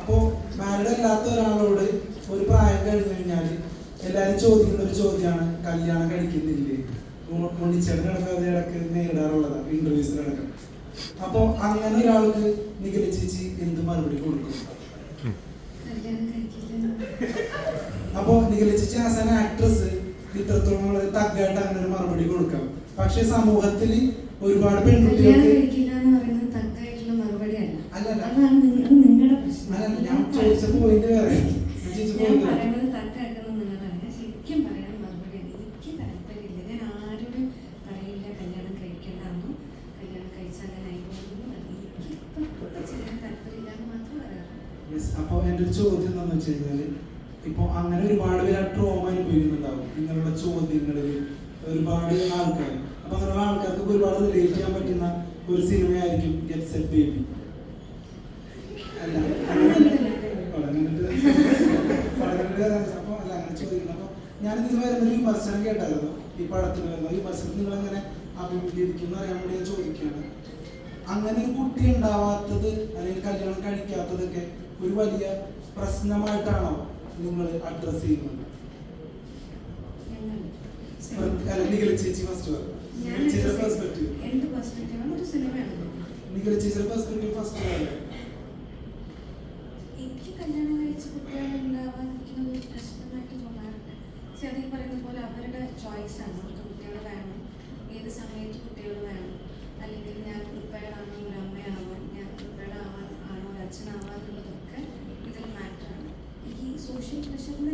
അപ്പോൾ മാരീഡ് അല്ലാത്ത ഒരാളോട് ഒരു പ്രായം കഴിഞ്ഞു കഴിഞ്ഞാൽ എല്ലാവരും ചോദിക്കുന്ന ഒരു ചോദ്യമാണ് കല്യാണം കഴിക്കുന്നില്ലേ? മുണിച്ചേട്ടനടക്കം അത് ഇടയ്ക്ക് നേരിടാറുള്ളതാണ് ഇന്റർവ്യൂസിലടക്കം അപ്പോൾ അങ്ങനെ ഒരാൾക്ക് നിഖില ചേച്ചി എന്ത് മറുപടി കൊടുക്കും? അപ്പോൾ നിഖില ചേച്ചി ആസ് ആൻ ആക്ട്രസ് ഇത്രത്തോളം വളരെ തഗ്ഗായിട്ട് അങ്ങനെ ഒരു മറുപടി കൊടുക്കാം. പക്ഷെ സമൂഹത്തിൽ ഒരുപാട് പെൺകുട്ടികൾ പെൺകുട്ടികൾക്ക് അല്ലല്ല. ഞാൻ ചോദിച്ച പോയിന്റ് വേറെ. ഞാൻ. പറയുന്നത് തക്കാക്കുന്നത് നിങ്ങളാണ് ശരിക്കും പറയണം മറുപടി എനിക്ക് താല്പര്യമില്ല ഞാൻ ആരോടും പറയില്ല കല്യാണം കഴിക്കണ്ടെന്നോ കല്യാണം കഴിച്ചാൽ അങ്ങനെ ആയിപ്പോകുന്നു എനിക്ക് ഇപ്പം ചെയ്യാൻ താല്പര്യമില്ല എന്ന് മാത്രമേ പറയാറുള്ളൂ. അപ്പോൾ അപ്പൊ എന്റെ ഒരു ചോദ്യം എന്താണെന്ന് വെച്ച് കഴിഞ്ഞാൽ ഇപ്പൊ അങ്ങനെ ഒരുപാട് പേര് ആ ട്രോമ അനുഭവിക്കുന്നുണ്ടാവും. നിങ്ങളുടെ ചോദ്യങ്ങളിൽ ഒരുപാട് ആൾക്കാർ അപ്പൊ അങ്ങനെയുള്ള ആൾക്കാർക്ക് ഒരുപാട് റിലേറ്റ് ചെയ്യാൻ പറ്റുന്ന ഒരു സിനിമയായിരിക്കും ഗെറ്റ് സെറ്റ് ബേബി അല്ല അങ്ങനെ- പഠനങ്ങളുടെ പഠനങ്ങളുടെ കാര്യം അല്ല അങ്ങനെ ചോദിക്കുന്നത് അപ്പോൾ വരുന്ന ഒരു വിമർശനം കേട്ടായിരുന്നു ഈ പടത്തിന് വരുന്ന ഈ മത്സരം നിങ്ങൾ എങ്ങനെ അഭിമുഖീകരിക്കുന്നു അറിയാൻ വേണ്ടി ഞാൻ ചോദിക്കുകയാണ്. അങ്ങനെ ഒരു കുട്ടി ഉണ്ടാവാത്തത് അല്ലെങ്കിൽ കല്യാണം കഴിക്കാത്തതൊക്കെ ഒരു വലിയ പ്രശ്നമായിട്ടാണോ നിങ്ങൾ അഡ്രസ് ചെയ്യുന്നത്? ചേച്ചി ഫസ്റ്റ് പെർസ്പെക്റ്റീവ് ഫസ്റ്റ് എനിക്ക് കല്യാണം കഴിച്ച കുട്ടികളുണ്ടാവാതിരിക്കുന്നത് ഒരു പ്രശ്നമായിട്ട് തോന്നാറില്ല പക്ഷെ അതീ പറയുന്ന പോലെ അവരുടെ ചോയ്സാണ് അവർക്ക് കുട്ടികൾ വേണം ഏത് സമയത്ത് കുട്ടികൾ വേണം അല്ലെങ്കിൽ ഞാൻ പ്രിപ്പയർഡ് ആണോ ഒരു അമ്മയാവാൻ ഞാൻ പ്രിപ്പയർഡ് ആവാൻ എന്നുള്ളതൊക്കെ ഇതിൽ മാറ്ററാണ് ഈ സോഷ്യൽ പ്രഷറിന്റെ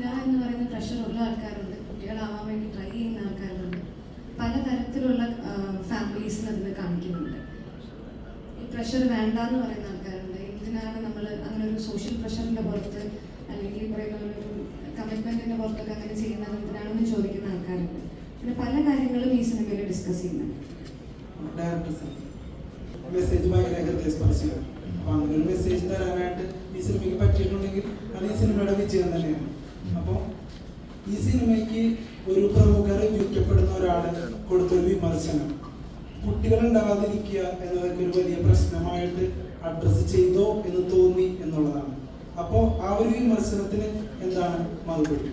കുട്ടികളാവുന്നില്ല എന്ന് പറയുന്ന പ്രഷറുള്ള ആൾക്കാരുണ്ട്. കുട്ടികളാവാൻ വേണ്ടി ട്രൈ ചെയ്യുന്ന ആൾക്കാരുണ്ട്. പലതരത്തിലുള്ള ഫാമിലീസിന് അതിന് കാണിക്കുന്നുണ്ട്. ഈ പ്രഷർ വേണ്ട എന്ന് പറയുന്ന ആൾക്കാരുണ്ട്. എന്തിനാണ് നമ്മൾ അങ്ങനെ ഒരു സോഷ്യൽ പ്രഷറിന്റെ പുറത്ത് അല്ലെങ്കിൽ ഒരു കമ്മിറ്റ്മെന്റിന്റെ പുറത്തൊക്കെ അങ്ങനെ ചെയ്യുന്നത് എന്തിനാണെന്ന് ചോദിക്കുന്ന ആൾക്കാരുണ്ട്. പിന്നെ പല കാര്യങ്ങളും ഈ സിനിമയിൽ ഡിസ്കസ് ചെയ്യുന്നുണ്ട്. അപ്പൊ അങ്ങനെ ഒരു മെസ്സേജ് തരാനായിട്ട് ഈ സിനിമയ്ക്ക് പറ്റിയിട്ടുണ്ടെങ്കിൽ അത് ഈ സിനിമയുടെ വിജയം തന്നെയാണ്. അപ്പോൾ ഈ സിനിമയ്ക്ക് ഒരു പ്രമുഖ റിവ്യൂക്കപ്പെടുന്ന ഒരാൾ കൊടുത്തൊരു വിമർശനം. കുട്ടികൾ ഉണ്ടാകാതിരിക്കുക എന്നതൊക്കെ ഒരു വലിയ പ്രശ്നമായിട്ട് അഡ്രസ്സ് ചെയ്തോ എന്ന് തോന്നി എന്നുള്ളതാണ്. അപ്പോൾ ആ ഒരു വിമർശനത്തിന് എന്താണ് മറുപടി?